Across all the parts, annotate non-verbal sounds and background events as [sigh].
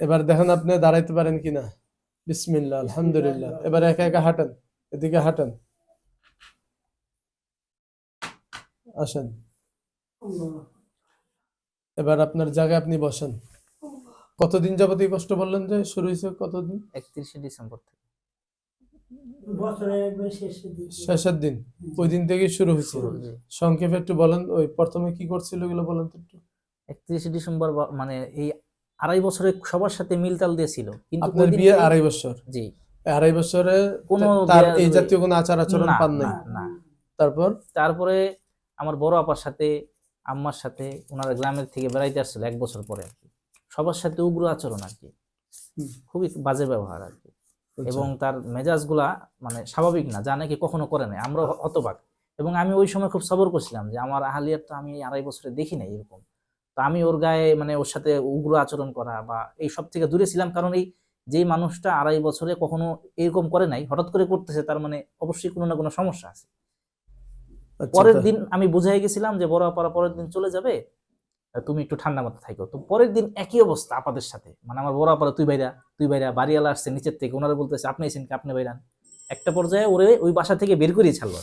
এবার দেখেন আপনি দাঁড়াইতে পারেন কিনা। বিসমিল্লাহ আলহামদুলিল্লাহ। এবার একা একা হাঁটেন এদিকে হাঁটেন। আসেন। এবার আপনার জায়গায় আপনি বসেন। কতদিন যাবত এই কষ্ট বললেন যে শুরু হয়েছে কতদিন? একত্রিশে ডিসেম্বর থেকে। শেষের দিন। ওই দিন থেকেই শুরু হয়েছে। সংক্ষেপে একটু বলেন ওই প্রথমে কি করছিল এগুলো বলেন তো একটু। একত্রিশে ডিসেম্বর মানে এই আড়াই বছরে সবার সাথে মিলতাল দিয়েছিল। কিন্তু আপনার বিয়ে আড়াই বছর। জি। আড়াই বছরে কোনো তার এই জাতীয় কোনো আচার আচরণ পান না, না। তারপর? তারপরে আমার বড় আপার সাথে আম্মার সাথে ওনারা গ্রামের থেকে বেড়াইতে আসছিল এক বছর পরে আর কি। সবার সাথে উগ্র আচরণ আর কি। খুবই বাজে ব্যবহার আর কি। আচ্ছা, এবং তার মেজাজগুলা মানে স্বাভাবিক না যা নাকি কখনো করে নাই। আমরা হতবাক এবং আমি ওই সময় খুব সবর করছিলাম যে আমার আহালিয়ার তো আমি আড়াই বছরে দেখি নাই এরকম। তো আমি ওর গায়ে মানে ওর সাথে উগ্র আচরণ করা বা এই সব থেকে দূরে ছিলাম। কারণ এই যে মানুষটা আড়াই বছরে কখনো এরকম করে নাই হঠাৎ করে করতেছে তার মানে অবশ্যই কোনো না কোনো সমস্যা আছে। আচ্ছা, পরের দিন আমি বুঝাই গেছিলাম যে বড় আপারা পরের দিন চলে যাবে তুমি একটু ঠান্ডা মাথা থাকো তো পরের দিন একই অবস্থা আপাদের সাথে। মানে আমার বড় আপারা তুই বাইরা তুই বাইরা বাড়িওয়ালা আসছে নিচের থেকে ওনারা বলতেছে আপনি এসেন আপনি বাইরান একটা পর্যায়ে ওরে ওই বাসা থেকে বের করিয়ে ছাড়লো।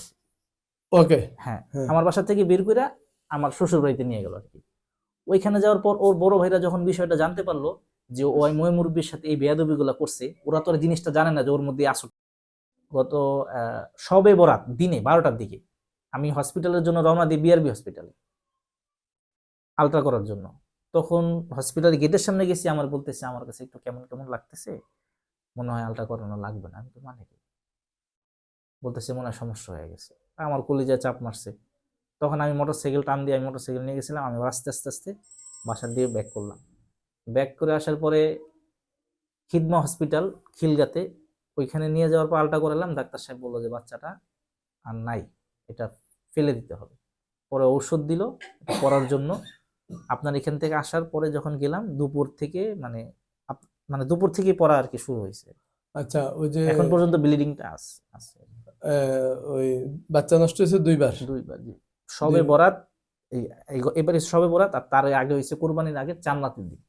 ওকে। হ্যাঁ হ্যাঁ। আমার বাসা থেকে বের করে আমার শ্বশুর বাড়িতে নিয়ে গেল আর কি। ওইখানে যাওয়ার পর ওর বড় ভাইরা যখন বিষয়টা জানতে পারল যে ওই ময় মুরব্বীর সাথে এই বেয়াদবি গুলা করছে, ওরা তো আর জিনিসটা জানে না যে ওর মধ্যে আসল। গত সবে বরাত, দিনে বারোটার দিকে আমি হসপিটালের জন্য রওনা দিই বিআরবি হসপিটালে। আলট্রা করার জন্য। তখন হসপিটালের গেটের সামনে গেছি, আমার বলতেছে, আমার কাছে একটু কেমন কেমন লাগতেছে? মনে হয় আলট্রা করানো লাগবে না। আমি তো মানে বলতেছে, মনে হয় সমস্যা হয়ে গেছে। আমার কলিজায় চাপ মারছে। তখন আমি মোটর সাইকেল টান দিয়ে আমি মোটর সাইকেল নিয়ে গেছিলাম আমি আস্তে আস্তে আস্তে বাসার দিয়ে ব্যাক করলাম। ব্যাক করে আসার পরে খিদমা হসপিটাল খিলগাতে ওইখানে নিয়ে যাওয়ার পর আলটা করালাম ডাক্তার সাহেব বলল যে বাচ্চাটা আর নাই এটা ফেলে দিতে হবে। পরে ঔষধ দিল পড়ার জন্য। আপনার এখান থেকে আসার পরে যখন গেলাম দুপুর থেকে মানে মানে দুপুর থেকে পড়া আর কি শুরু হয়েছে। আচ্ছা ওই যে এখন পর্যন্ত ব্লিডিংটা আছে। আছে ওই বাচ্চা নষ্ট হয়েছে দুইবার? দুইবার জি। সবে বরাত এবারে সবে বরাত আর তার আগে হয়েছে কোরবানির আগে চান্নাতের দিন।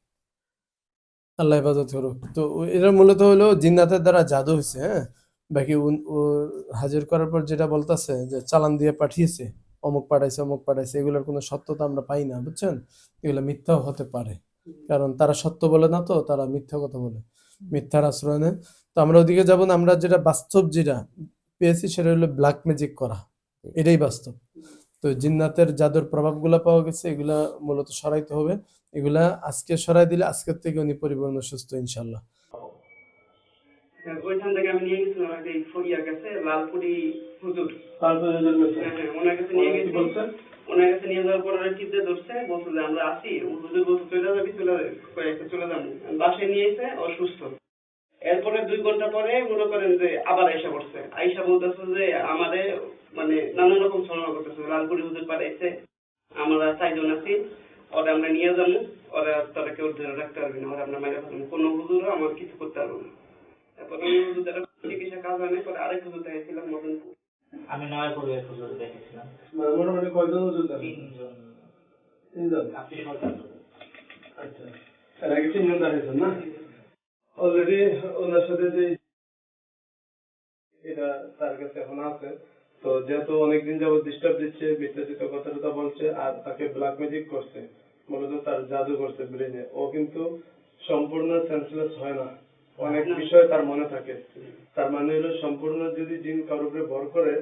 আল্লাহ হেফাজত করুক। তো এরা মূলত হলো জিন্নাতের দ্বারা জাদু হয়েছে হ্যাঁ? বাকি হাজির করার পর যেটা বলতেছে যে চালান দিয়ে পাঠিয়েছে অমুক পাঠাইছে অমুক পাঠাইছে এগুলোর কোনো সত্যতা আমরা পাই না বুঝছেন? এগুলো মিথ্যাও হতে পারে। কারণ তারা সত্য বলে না তো তারা মিথ্যা কথা বলে মিথ্যার আশ্রয় নেয়। তো আমরা ওদিকে যাব না আমরা যেটা বাস্তব যেটা পেয়েছি সেটা হলো ব্ল্যাক ম্যাজিক করা। এটাই বাস্তব। তো জিন্নাতের জাদুর প্রভাবগুলো পাওয়া গেছে এগুলা মূলত সরাইতে হবে। এগুলা আজকে সরাই দিলে আজকের থেকে উনি পরিপূর্ণ সুস্থ ইনশাল্লাহ ওইখান থেকে আমি নিয়ে গেছিলাম একটা এই কাছে লালপুরি হুজুর। হ্যাঁ হ্যাঁ ওনার কাছে নিয়ে গেছি। ওনার কাছে নিয়ে যাওয়ার পর ওরা চিন্তা ধরছে বলছে যে আমরা আসি হুজুর বলছে চলে যাবি চলে কয়েকটা চলে যাব। বাসায় নিয়ে এসে অসুস্থ এরপরে দুই ঘণ্টা পরে মনে করেন যে আবার আইসা পড়ছে। আইসা বলতেছে যে আমাদের মানে নানান রকম ছলনা করতেছে। লালপুরি হুজুর পাঠাইছে আমরা চারজন আছি ওরা আমরা নিয়ে যাব ওরা তারা কেউ ধরে রাখতে পারবে না ওরা আমরা মেরে ফেলব কোনো হুজুরও আমার কিছু করতে পারব না। তারপরে ওই হুজুর চিকিৎসা কাজ হয় না পরে আরেক হুজুর দেখাইছিলাম মদন আমি নয় করে হুজুর দেখেছিলাম। মোটামুটি কয়জন ওজন তিনজন। তিনজন। আপনি সরকার আচ্ছা। এর আগে তিনজন দাঁড়িয়েছেন না? অলরেডি ওনার সাথে যে এটা তার কাছে এখন আছে। তো যেহেতু অনেকদিন যাবত ডিস্টার্ব দিচ্ছে বিস্তারিত কথা টথা বলছে আর তাকে ব্ল্যাক ম্যাজিক করছে মূলত তার জাদু করছে ব্রেনে ও কিন্তু সম্পূর্ণ সেন্সলেস হয় না। অনেক বিষয় তার মনে থাকে। তার মানে হলো সম্পূর্ণ যদি জিন কারোর উপরে ভর করে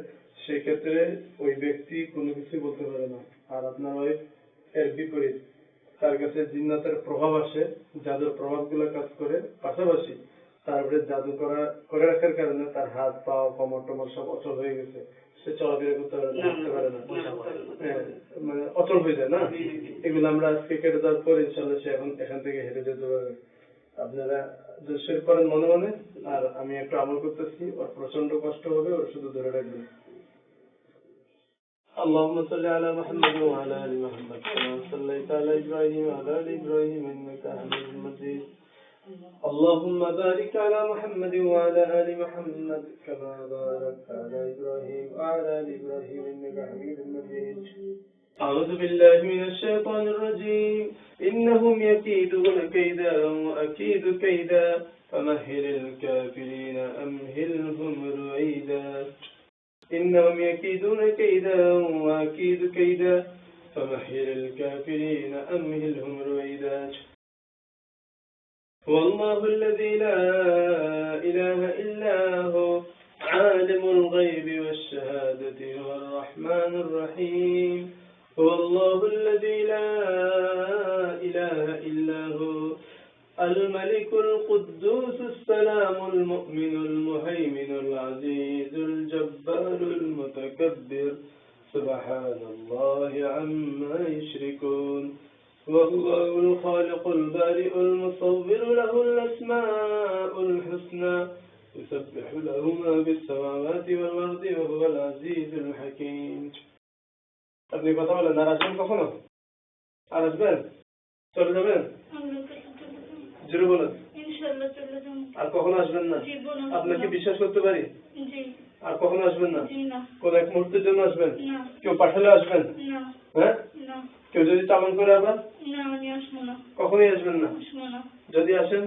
সেক্ষেত্রে ওই ব্যক্তি কোনো কিছু বলতে পারে না। আর আপনার ওই এর বিপরীত। তার কাছে জিন্নাতের প্রভাব আসে জাদুর প্রভাবগুলো কাজ করে। পাশাপাশি তারপরে জাদু করা করে রাখার কারণে তার হাত পা কোমর টোমর সব অচল হয়ে গেছে। সে চলাফেরা করতে পারে না হাঁটতে পারে না। হ্যাঁ, মানে অচল হয়ে যায় না? এগুলো আমরা আজকে কেটে দেওয়ার পর ইনশাল্লাহ সে এখন এখান থেকে হেঁটে যেতে পারবে। আপনারা দুষ্টের করেন মনে মনে আর আমি একটু আমল করতেছি ওর প্রচণ্ড কষ্ট হবে ওর শুধু ধরে রাখবেন। اللهم صل على محمد وعلى آل محمد كما صليت على إبراهيم وعلى آل إبراهيم إنك حميد مجيد. اللهم بارك على محمد وعلى آل محمد كما باركت على إبراهيم وعلى آل إبراهيم إنك حميد مجيد. أعوذ بالله من الشيطان الرجيم. إنهم يكيدون كيدا وأكيد كيدا. فمهل الكافرين أمهلهم رعيدا إنهم يكيدون كيدا وأكيد كيدا فمهل الكافرين أمهلهم رويدا. هو الله الذي لا إله إلا هو عالم الغيب والشهادة هو الرحمن الرحيم. هو الله الذي لا إله إلا الملك القدوس السلام المؤمن المهيمن العزيز الجبار المتكبر سبحان الله عما يشركون والله الخالق البارئ المصور له الأسماء الحسنى يسبح له ما في السماوات والأرض وهو العزيز الحكيم আপনি কথা বলেন আর আসবেন কখনো আর আসবেন চলে যাবেন আমরা চলে যাবো। জোরে বলেন। আর কখনো আসবেন না? আপনাকে বিশ্বাস করতে পারি? আর কখনো আসবেন না? কোন এক মুহূর্তের জন্য আসবেন? কেউ পাঠালে আসবেন? হ্যাঁ? কেউ যদি চালান করে আবার? কখনোই আসবেন না? যদি আসেন?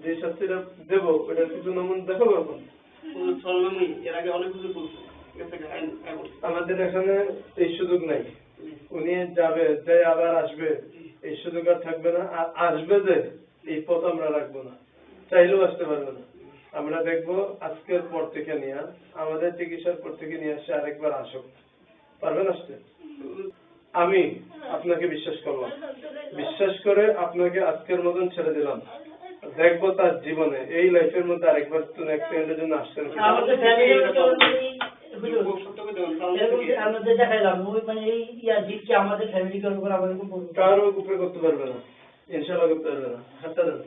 যা শাস্তিটা দেবো ওটার কিছু নমুন দেখাবো এখন? এর আগে অনেক কিছু বলছে। আমাদের এখানে এই সুযোগ নাই। উনি যাবে যে আবার আসবে এই সুযোগ আর থাকবে না, আর আসবে যে, এই পথ আমরা রাখব না। চাইলেও আসতে পারবে না। আমরা দেখব আজকের পর থেকে নিয়ে, আমাদের চিকিৎসার পর থেকে নিয়ে আসছে আরেকবার আসুক। পারবেন আসতে? আমি আপনাকে বিশ্বাস করলাম। বিশ্বাস করে আপনাকে আজকের মতন ছেড়ে দিলাম। দেখব তার জীবনে, এই লাইফের মধ্যে আরেকবার সেকেন্ডের জন্য আসছেন কিনা। আমাদের ফ্যামিলির কেউ যদি হুজুর, খুব সত্য করে দেবেন, তাহলে এরকম থেকে- আমরা যে দেখাইলাম ওই মানে এই ইয়া জিতকে আমাদের ফ্যামিলি কেউ উপর আমাদের কারও উপরে করতে পারবে না ইনশাল্লাহ করতে পারবে না হাতটা দেন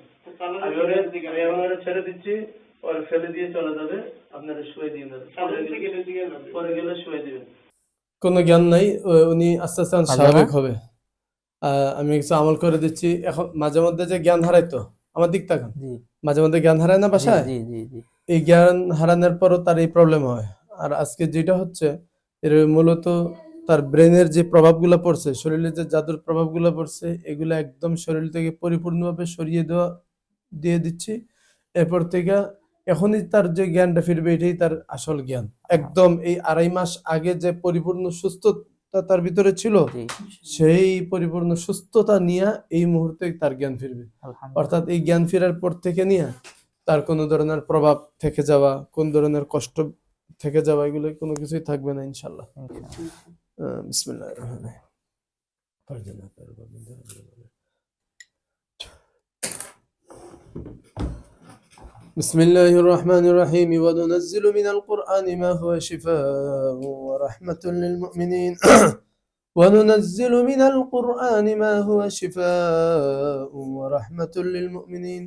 আমি ওরে আমি ওরে ছেড়ে দিচ্ছি ওরে ফেলে দিয়ে চলে যাবে আপনারা শুয়ে দিয়ে দেবেন। পরে গেলে শুয়ে দিবেন কোনো জ্ঞান নাই উনি আস্তে আস্তে স্বাভাবিক হবে আহ, আমি কিছু আমল করে দিচ্ছি এখন মাঝে মধ্যে যে জ্ঞান হারাইতো আমার দিক তাকান মাঝে মধ্যে জ্ঞান হারায় না বাসায় জি জি জি এই জ্ঞান হারানোর পরও তার এই প্রবলেম হয় আর আজকে যেটা হচ্ছে এর মূলত তার ব্রেনের যে প্রভাবগুলো পড়ছে শরীরে যে জাদুর প্রভাবগুলো পড়ছে এগুলো একদম শরীর থেকে পরিপূর্ণভাবে সরিয়ে দেওয়া দিয়ে দিচ্ছি। এরপর থেকে এখনই তার যে জ্ঞানটা ফিরবে এটাই তার আসল জ্ঞান। একদম এই আড়াই মাস আগে যে পরিপূর্ণ সুস্থতা তার ভিতরে ছিল সেই পরিপূর্ণ সুস্থতা নিয়ে এই মুহূর্তে তার জ্ঞান ফিরবে। অর্থাৎ এই জ্ঞান ফেরার পর থেকে নিয়ে তার কোনো ধরনের প্রভাব থেকে যাওয়া কোন ধরনের কষ্ট থেকে যাওয়া এগুলো কোনো কিছুই থাকবে না ইনশাল্লাহ ইনশাআল্লাহ। আহ, বিসমিল্লাহির রহমানির রহিম। ফারজানা তার বাবিন্দা আল্লাহ। بسم الله الرحمن الرحيم وننزل من القرآن ما هو شفاء ورحمة للمؤمنين وننزل من القرآن ما هو شفاء ورحمة للمؤمنين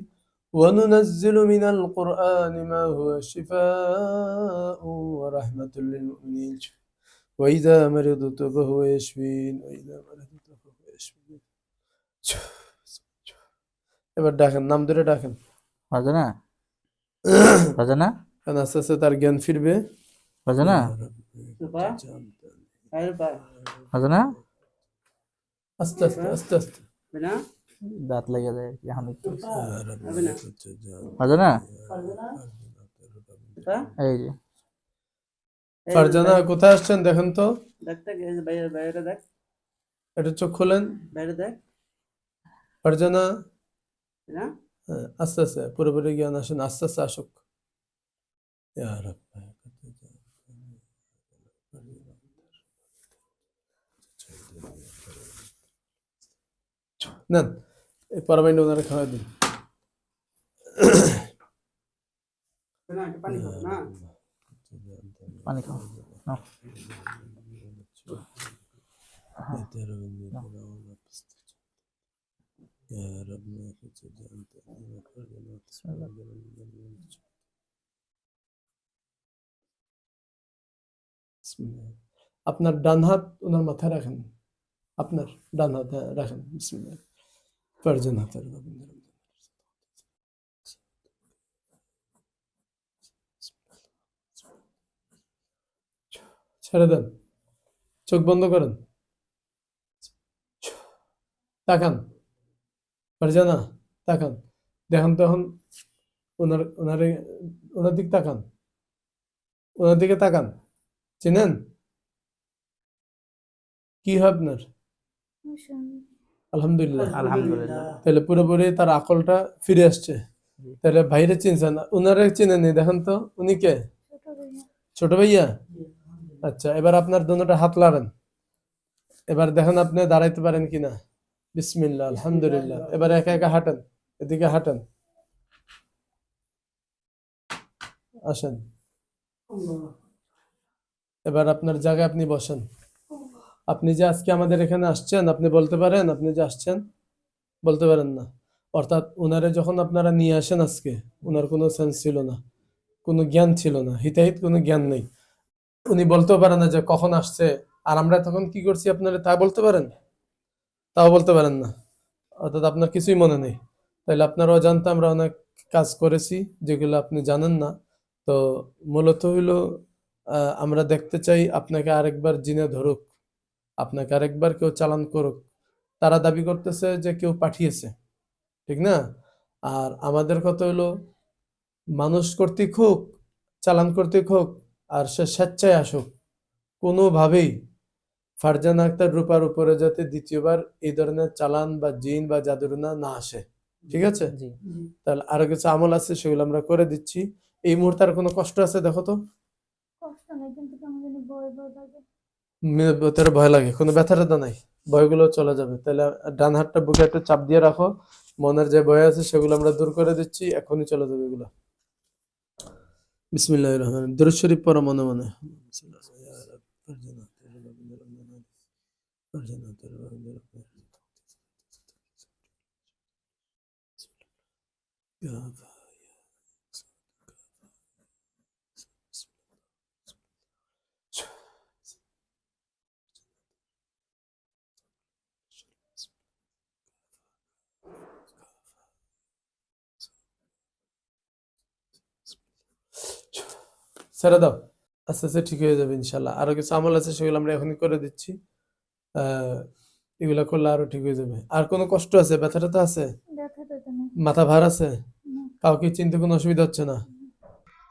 وننزل من القرآن ما هو شفاء ورحمة للمؤمنين وإذا مرضت فهو يشفين وإذا مرضت فهو يشفين এবার ডাকেন নাম ধরে ডাকেন রাজানা [coughs] রাজানা কারণ আস্তে আস্তে তার জ্ঞান ফিরবে রাজানা রাজানা আস্তে আস্তে আস্তে আস্তে দাঁত লেগে যায় আর কি এখন একটু রাজানা এই যে। ফারজানা কোথায় আসছেন দেখেন তো। দেখ এই যে বাইরে বাইরে দেখ। এটা চোখ খোলেন। বাইরে দেখ। ফারজানা? না? হ্যাঁ, আস্তে আস্তে পুরোপুরি জ্ঞান আসেন। আস্তে আস্তে আসুক। ইয়া রাব। নেন। పరమైన వందల కాదు আপনার ডান হাত ওনার মাথায় রাখেন আপনার ডান হাতে রাখেন বিসমিল্লাহ পারজন হাতের রবীন্দ্র ছেড়ে দেন চোখ বন্ধ করেন তাকান ফারজানা তাকান দেখেন তখন ওনার ওনারে ওনার দিক তাকান ওনার দিকে তাকান চিনেন কি হয় আপনার আলহামদুলিল্লাহ। আলহামদুলিল্লাহ। তাহলে পুরোপুরি তার আকলটা ফিরে আসছে। তাহলে ভাইরে চিনছেন উনারে চিনেন দেখেন তো উনি কে? ছোট ভাইয়া। আচ্ছা এবার আপনার দুটা হাত লাড়েন। এবার দেখেন আপনি দাঁড়াইতে পারেন কিনা। বিসমিল্লাহ আলহামদুলিল্লাহ। এবার একা একা হাঁটেন এদিকে হাঁটেন। আসেন। এবার আপনার জায়গায় আপনি বসেন। আপনি যে আজকে আমাদের এখানে আসছেন, আপনি বলতে পারেন, আপনি যে আসছেন, বলতে পারেন না। অর্থাৎ ওনারে যখন আপনারা নিয়ে আসেন আজকে ওনার কোনো সেন্স ছিল না, কোনো জ্ঞান ছিল না, হিতাহিত কোনো জ্ঞান নেই। উনি বলতেও পারেন না যে কখন আসছে, আর আমরা তখন কি করছি আপনারা তা বলতে পারেন? তাও বলতে পারেন না। অর্থাৎ আপনার কিছুই মনে নেই। তাহলে আপনারাও অজান্তে আমরা অনেক কাজ করেছি, যেগুলো আপনি জানেন না। তো মূলত হইল আমরা দেখতে চাই আপনাকে আরেকবার জিনে ধরুক। আপনাকে আরেকবার কেউ চালান করুক। তারা দাবি করতেছে যে কেউ পাঠিয়েছে। ঠিক না? আর আমাদের কথা হলো মানুষ কর্তৃক হোক চালান কর্তৃক হোক আর সে স্বেচ্ছায় আসুক। কোনোভাবেই ফারজান আক্তার রূপার উপরে যাতে দ্বিতীয়বার এই ধরনের চালান বা জিন বা জাদুরনা না আসে। ঠিক আছে? জি। তাহলে আরও কিছু আমল আছে সেগুলো আমরা করে দিচ্ছি। এই মুহূর্তে আর কোনো কষ্ট আছে দেখো তো? কষ্ট নেই কিন্তু কেমন জানি ভয় ভয় লাগে। ভয় লাগে। কোনো ব্যথা ট্যাথা নাই। ভয়গুলো চলে যাবে। তাহলে ডান হাতটা বুকে একটা চাপ দিয়ে রাখো। মনের যে ভয় আছে সেগুলো আমরা দূর করে দিচ্ছি। এখনই চলে যাবে এগুলো। বিসমিল্লাহির রহমানির রহিম। দরুদ শরীফ মনে মনে। ছেড়ে দাও। আস্তে আস্তে ঠিক হয়ে যাবে ইনশাল্লাহ। আরও কিছু আমল আছে সেগুলো আমরা এখনই করে দিচ্ছি। এগুলো করলে আরও ঠিক হয়ে যাবে। আর কোনো কষ্ট আছে? ব্যথা ট্যাথা আছে? মাথা ভার আছে? কাউকে চিনতে কোনো অসুবিধা হচ্ছে না?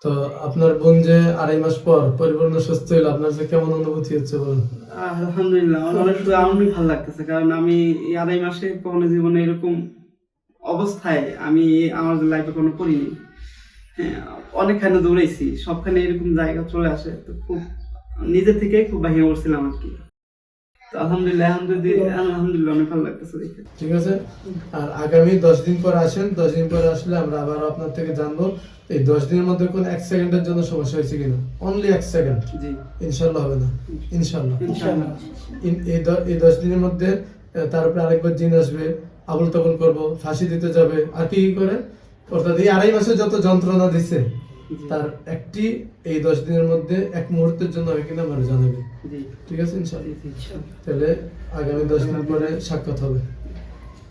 তো আপনার বোন যে আড়াই মাস পর পরিপূর্ণ সুস্থ হইল আপনার যে কেমন অনুভূতি হচ্ছে বলুন? আলহামদুলিল্লাহ আমার অনেক আমারই ভালো লাগতেছে। কারণ আমি এই আড়াই মাসে কখনো জীবনে এরকম অবস্থায় আমি আমার লাইফে কোনো পড়িনি হ্যাঁ অনেকখানে দৌড়াইছি সবখানে এরকম জায়গা চলে আসে তো খুব নিজে থেকে খুব বাহিরে পড়ছিলাম আর কি। তো আলহামদুলিল্লাহ আলহামদুলিল্লাহ আলহামদুলিল্লাহ অনেক ভালো লাগতেছে দেখে। ঠিক আছে আর আগামী দশ দিন পর আসেন দশ দিন পরে আসলে আমরা আবার আপনার থেকে জানব এই দশ দিনের মধ্যে কোন এক সেকেন্ডের জন্য সমস্যা হয়েছে কিনা। অনলি এক সেকেন্ড। জি। ইনশাল্লাহ হবে না। ইনশাল্লাহ এই এই দশ দিনের মধ্যে তার উপরে আরেকবার জিন আসবে আবুল তাবুল করব ফাঁসি দিতে যাবে আর কি করে? অর্থাৎ এই আড়াই মাসে যত যন্ত্রণা দিছে তার একটি এই দশ দিনের মধ্যে এক মুহূর্তের জন্য হবে কিনা আমার জানাবে। ঠিক আছে ইনশাল্লাহ তাহলে আগামী দশ দিন পরে সাক্ষাৎ হবে।